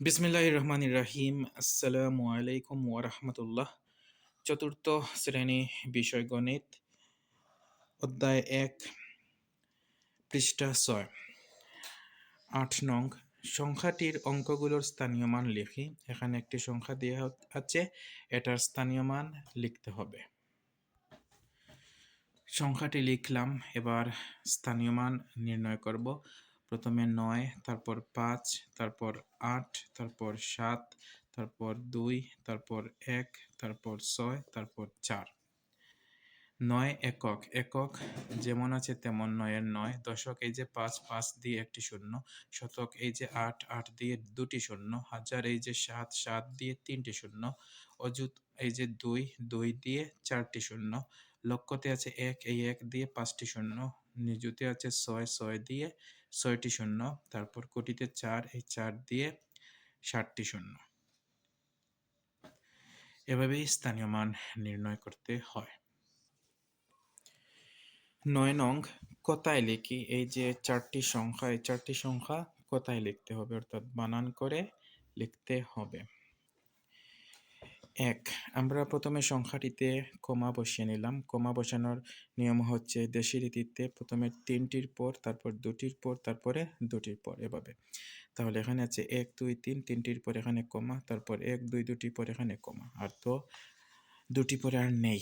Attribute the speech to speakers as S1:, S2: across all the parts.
S1: বিসমিল্লাহ রহমান রাহিম। আসসালামু আলাইকুম ওয়ারহমতুল্লাহ চতুর্থ শ্রেণি বিষয় গণিত, অধ্যায় এক, পৃষ্ঠা ছয়। আট নং, সংখ্যাটির অঙ্কগুলোর স্থানীয় মান লিখি। এখানে একটি সংখ্যা দেওয়া আছে, এটার স্থানীয় মান লিখতে হবে। সংখ্যাটি লিখলাম, এবার স্থানীয় মান নির্ণয় করব। প্রথমে নয়, তারপর পাঁচ, তারপর আট, তারপর সাত, তারপর দুই, তারপর এক, তারপর ছয়, তারপর চার। নয় একক। একক যেমন আছে তেমন নয়ের নয়। দশক এই যে পাঁচ পাঁচ দিয়ে একটি শূন্য। শতক এই যে আট আট দিয়ে দুটি শূন্য। হাজার এই যে সাত সাত দিয়ে তিনটি শূন্য। অযুত এই যে দুই দুই দিয়ে চারটি শূন্য। লক্ষ্যতে আছে এক, এই এক দিয়ে পাঁচটি শূন্য। নিজুতে আছে ছয় ছয় দিয়ে ছয়টি শূন্য, তারপর কোটিতে চার, এই চার দিয়ে ষাটটি শূন্য। এভাবেই স্থানীয় মান নির্ণয় করতে হয়। নয় নং, কোথায় লিখি? এই যে চারটি সংখ্যা, এই চারটি সংখ্যা কোথায় লিখতে হবে? অর্থাৎ বানান করে লিখতে হবে। এক, আমরা প্রথমে সংখ্যাটিতে কমা বসিয়ে নিলাম। কমা বসানোর নিয়ম হচ্ছে দেশি রীতিতে প্রথমে তিনটির পর, তারপর দুটির পর, তারপরে দুটির পর এভাবে। তাহলে এখানে আছে এক, দুই, তিন, তিনটির পর এখানে কমা, তারপর এক, দুই দুটি পর এখানে কমা। আর তো দুটি পরে আর নেই।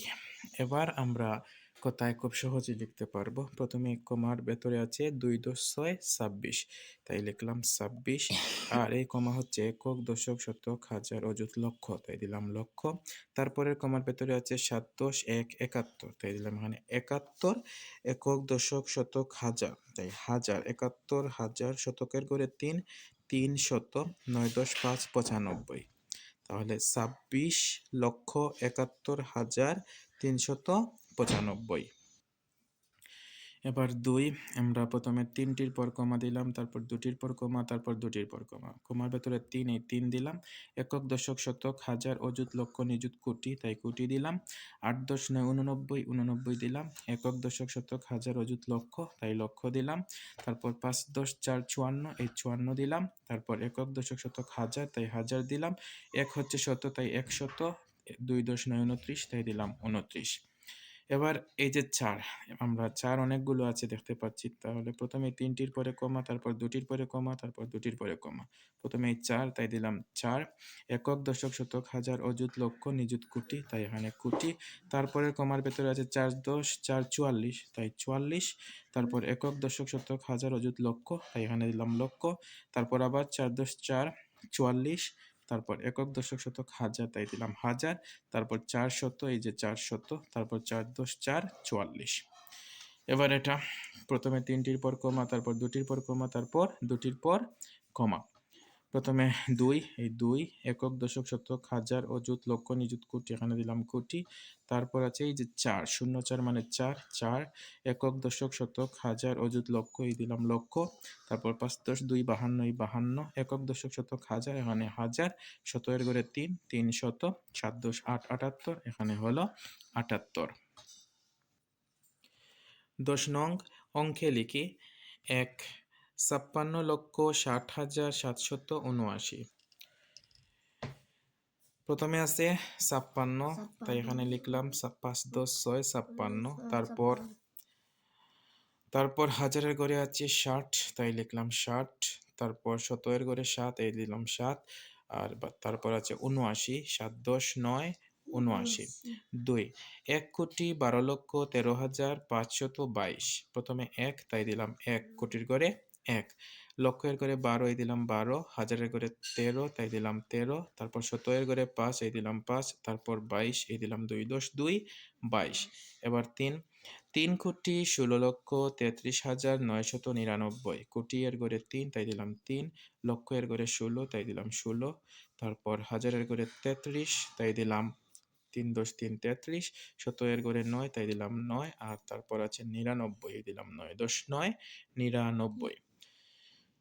S1: এবার আমরা কথায় খুব সহজে লিখতে পারব। প্রথমে কমার ভেতরে আছে দুই দশ ছয় ছাব্বিশ। তাই লিখলাম ছাব্বিশ। আর এই কমা হচ্ছে একক দশক শতক হাজার অযুত লক্ষ। তাই দিলাম লক্ষ। তারপরে কমার ভেতরে আছে সাত দশ এক একাত্তর। তাই দিলাম এখানে একাত্তর একক দশক শতক হাজার। তাই হাজার একাত্তর হাজার শতকের করে তিন তিন শত নয় দশ পাঁচ পঁচানব্বই। তাহলে ছাব্বিশ লক্ষ একাত্তর হাজার তিনশত পঁচানব্বই। এবার দুই, আমরা প্রথমে তিনটির পর কমা দিলাম, তারপর দুটির পর কমা, তারপর দুটির পর কমা। কমার ভেতরে তিন, এই তিন দিলাম। একক, দশক, শতক, হাজার, অযুত, লক্ষ, নিযুত, কোটি, তাই কোটি দিলাম। আট, দশ, নয়, উননব্বই উননব্বই দিলাম। একক, দশক, শতক, হাজার, অযুত, লক্ষ, তাই লক্ষ দিলাম। তারপর পাঁচ, দশ, চার, চুয়ান্ন, এই চুয়ান্ন দিলাম। তারপর একক, দশক, শতক, হাজার, তাই হাজার দিলাম। এক হচ্ছে শত, তাই একশত। দুই, দশ, নয়, উনত্রিশ, তাই দিলাম উনত্রিশ। এবার এই যে চার, আমরা চার অনেকগুলো আছে দেখতে পাচ্ছি। তাহলে প্রথমে তিনটির পরে কমা, তারপর দুটির পরে কমা, তারপর দুটির পরে কমা। প্রথমে এই চার, তাই দিলাম চার। একক দশক শতক, হাজার অযুত লক্ষ নিযুত কোটি, তাই এখানে কোটি। তারপরে কমার ভেতরে আছে চার দশ, চার চুয়াল্লিশ, তাই চুয়াল্লিশ। তারপর একক দশক শতক, হাজার অযুত লক্ষ, তাই এখানে দিলাম লক্ষ। তারপর আবার চার দশ চার, চুয়াল্লিশ। তারপর একক দশক শতক হাজার, তাই দিলাম হাজার। তারপর চার শত, এই যে চার শত, তারপর চার দশ চার চুয়াল্লিশ। এবার এটা প্রথমে তিনটির পর কমা, তারপর দুটির পর কমা, তারপর দুটির পর কমা। প্রথমে দুই, এই দুই একক দশক শতক হাজার অযুত লক্ষ নিযুত কোটি, এখানে দিলাম কোটি। তারপর আছে এই যে চার, শূন্য চার মানে চার চার একক দশক শতক হাজার অযুত লক্ষ, এই দিলাম লক্ষ। তারপর পাঁচ দশ দুই বাহান্ন, এই বাহান্ন একক দশক শতক হাজার, এখানে হাজার। শতের করে তিন তিন শত, সাত দশ আট, আটাত্তর, এখানে হলো আটাত্তর। দশ নং অঙ্কে লিখি, এক ছাপ্পান্ন লক্ষ ষাট হাজার সাতশত উনআশি। প্রথমে আছে ছাপ্পান্ন তাই এখানে লিখলাম পাঁচ দশ ছয় ছাপ্পান্ন। তারপর তারপর হাজারের ঘরে আছে ষাট তাই লিখলাম ষাট। তারপর শতয়ের ঘরে সাত এই দিলাম সাত। আর তারপর আছে উনআশি সাত দশ নয় উনআশি। দুই এক কোটি বারো লক্ষ তেরো হাজার পাঁচশত বাইশ। প্রথমে এক তাই দিলাম এক কোটির ঘরে এক। লক্ষের করে বারো, এই দিলাম বারো। হাজারের করে তেরো, তাই দিলাম তেরো। তারপর শতয়ের করে পাঁচ, এই দিলাম পাঁচ। তারপর বাইশ, এই দিলাম দুই। দশ, দুই, বাইশ। এবার তিন। তিন কোটি ষোলো লক্ষ তেত্রিশ হাজার নয়শত নিরানব্বই। কোটি এর গড়ে তিন, তাই দিলাম তিন। লক্ষ এর গড়ে ষোলো, তাই দিলাম ষোলো। তারপর হাজারের গড়ে তেত্রিশ, তাই দিলাম তিন দশ তিন তেত্রিশ। শত এর গড়ে নয়, তাই দিলাম নয়। আর তারপর আছে নিরানব্বই দিলাম নয় দশ নয়। নিরানব্বই।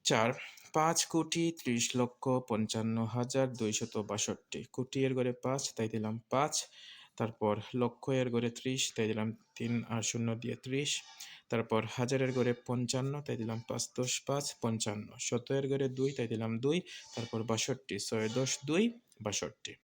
S1: চার, পাঁচ কোটি ত্রিশ লক্ষ পঞ্চান্ন হাজার দুইশত বাষট্টি। কোটি এর ঘরে পাঁচ, তাই দিলাম পাঁচ। তারপর লক্ষ এর ঘরে ত্রিশ, তাই দিলাম তিন আর শূন্য দিয়ে ত্রিশ। তারপর হাজারের ঘরে পঞ্চান্ন, তাই দিলাম পাঁচ দশ পাঁচ, পঞ্চান্ন। শত এর ঘরে দুই, তাই দিলাম দুই। তারপর বাষট্টি, ছয় দশ দুই, বাষট্টি।